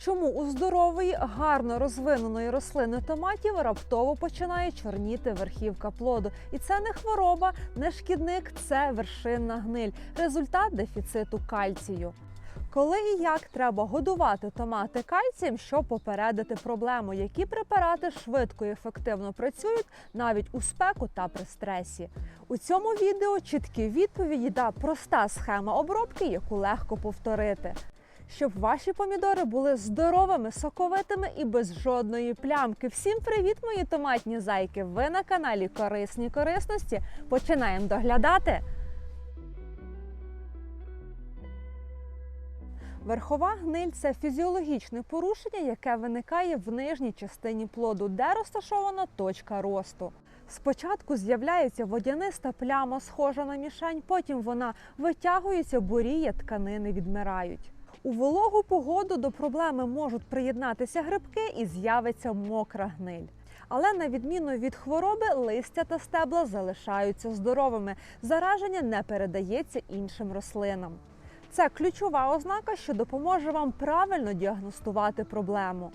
Чому у здорової, гарно розвиненої рослини томатів раптово починає чорніти верхівка плоду? І це не хвороба, не шкідник, це вершинна гниль, результат дефіциту кальцію. Коли і як треба годувати томати кальцієм, щоб попередити проблему, які препарати швидко і ефективно працюють навіть у спеку та при стресі. У цьому відео чіткі відповіді та проста схема обробки, яку легко повторити. Щоб ваші помідори були здоровими, соковитими і без жодної плямки. Всім привіт, мої томатні зайки! Ви на каналі Корисні корисності. Починаємо доглядати. Верхова гниль це фізіологічне порушення, яке виникає в нижній частині плоду, де розташована точка росту. Спочатку з'являється водяниста пляма, схожа на мішень, потім вона витягується, буріє, тканини відмирають. У вологу погоду до проблеми можуть приєднатися грибки і з'явиться мокра гниль. Але на відміну від хвороби, листя та стебла залишаються здоровими. Зараження не передається іншим рослинам. Це ключова ознака, що допоможе вам правильно діагностувати проблему.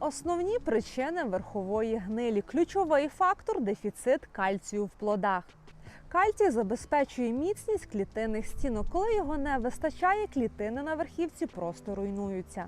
Основні причини верхової гнилі. Ключовий фактор дефіцит кальцію в плодах. Кальцій забезпечує міцність клітинних стінок. Коли його не вистачає, клітини на верхівці просто руйнуються.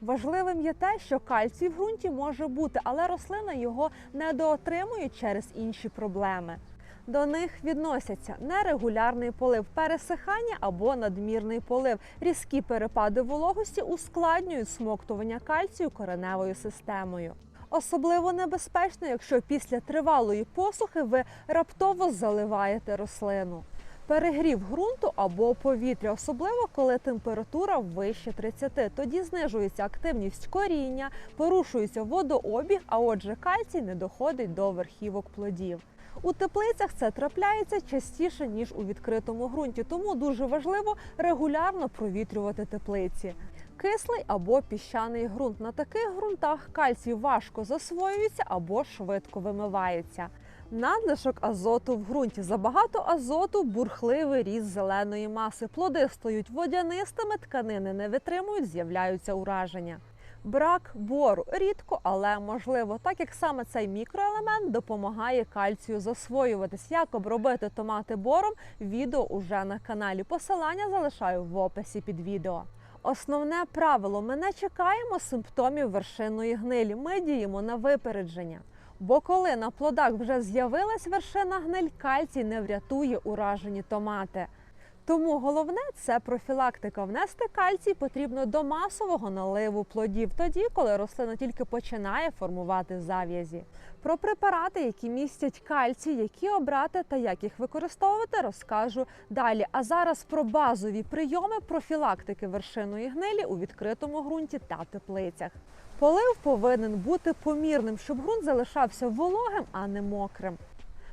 Важливим є те, що кальцій в ґрунті може бути, але рослина його недоотримує через інші проблеми. До них відносяться нерегулярний полив, пересихання або надмірний полив. Різкі перепади вологості ускладнюють смоктування кальцію кореневою системою. Особливо небезпечно, якщо після тривалої посухи ви раптово заливаєте рослину. Перегрів ґрунту або повітря, особливо коли температура вище 30. Тоді знижується активність коріння, порушується водообіг, а отже, кальцій не доходить до верхівок плодів. У теплицях це трапляється частіше ніж у відкритому ґрунті, тому дуже важливо регулярно провітрювати теплиці. Кислий або піщаний ґрунт. На таких ґрунтах кальцій важко засвоюється або швидко вимивається. Надлишок азоту в ґрунті. Забагато азоту, бурхливий ріст зеленої маси. Плоди стають водянистими, тканини не витримують, з'являються ураження. Брак бору рідко, але можливо, так як саме цей мікроелемент допомагає кальцію засвоюватись. Як обробити томати бором? Відео уже на каналі. Посилання залишаю в описі під відео. Основне правило: ми не чекаємо симптомів вершинної гнилі. Ми діємо на випередження. Бо коли на плодах вже з'явилась вершина гниль, кальцій не врятує уражені томати. Тому головне це профілактика. Внести кальцій потрібно до масового наливу плодів, тоді, коли рослина тільки починає формувати зав'язі. Про препарати, які містять кальцій, які обрати та як їх використовувати, розкажу далі. А зараз про базові прийоми профілактики вершиної гнилі у відкритому ґрунті та теплицях. Полив повинен бути помірним, щоб ґрунт залишався вологим, а не мокрим.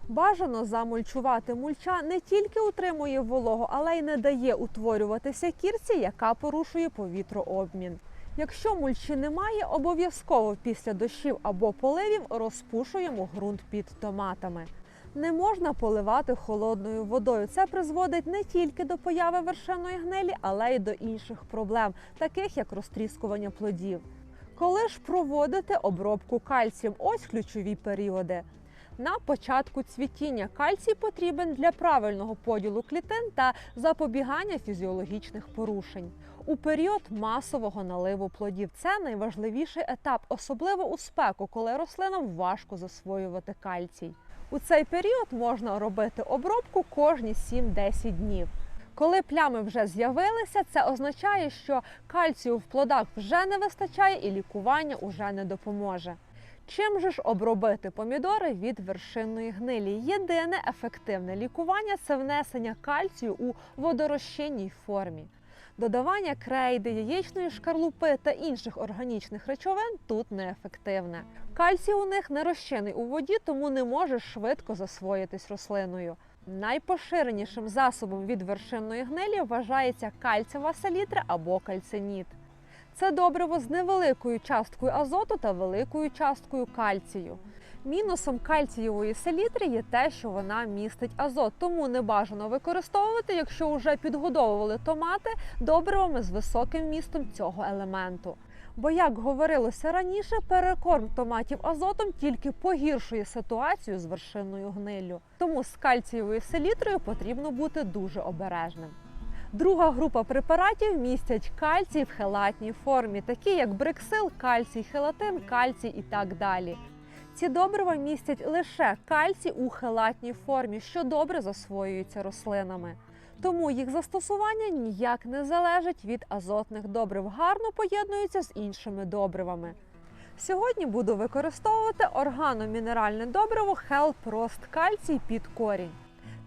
Бажано замульчувати мульча не тільки утримує вологу, але й не дає утворюватися кірці, яка порушує повітрообмін. Якщо мульчі немає, обов'язково після дощів або поливів розпушуємо ґрунт під томатами. Не можна поливати холодною водою. Це призводить не тільки до появи вершинної гнилі, але й до інших проблем, таких як розтріскування плодів. Коли ж проводити обробку кальцієм? Ось ключові періоди. На початку цвітіння кальцій потрібен для правильного поділу клітин та запобігання фізіологічних порушень. У період масового наливу плодів це найважливіший етап, особливо у спеку, коли рослинам важко засвоювати кальцій. У цей період можна робити обробку кожні 7-10 днів. Коли плями вже з'явилися, це означає, що кальцію в плодах вже не вистачає і лікування уже не допоможе. Чим же ж обробити помідори від вершинної гнилі? Єдине ефективне лікування це внесення кальцію у водорозчинній формі. Додавання крейди, яєчної шкарлупи та інших органічних речовин тут неефективне. Кальцій у них не розчинний у воді, тому не може швидко засвоїтись рослиною. Найпоширенішим засобом від вершинної гнилі вважається кальцієва селітра або кальциніт. Це добриво з невеликою часткою азоту та великою часткою кальцію. Мінусом кальцієвої селітри є те, що вона містить азот, тому не бажано використовувати, якщо вже підгодовували томати добривами з високим містом цього елементу. Бо, як говорилося раніше, перекорм томатів азотом тільки погіршує ситуацію з вершинною гниллю. Тому з кальцієвою селітрою потрібно бути дуже обережним. Друга група препаратів містять кальцій в хелатній формі, такі як бриксил, кальцій, хелатин, кальцій і так далі. Ці добрива містять лише кальцій у хелатній формі, що добре засвоюється рослинами. Тому їх застосування ніяк не залежить від азотних добрив, гарно поєднуються з іншими добривами. Сьогодні буду використовувати органомінеральне добриво Hellprost кальцій під корінь.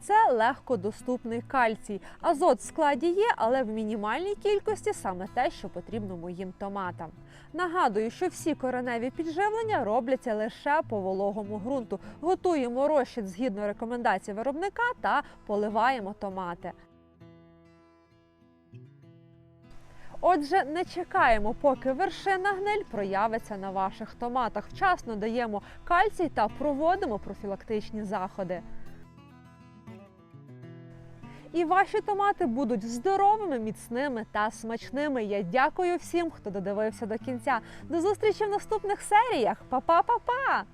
Це легкодоступний кальцій. Азот в складі є, але в мінімальній кількості саме те, що потрібно моїм томатам. Нагадую, що всі кореневі підживлення робляться лише по вологому ґрунту. Готуємо розчин згідно рекомендацій виробника та поливаємо томати. Отже, не чекаємо, поки вершина гниль проявиться на ваших томатах. Вчасно даємо кальцій та проводимо профілактичні заходи. І ваші томати будуть здоровими, міцними та смачними. Я дякую всім, хто додивився до кінця. До зустрічі в наступних серіях. Па-па-па-па!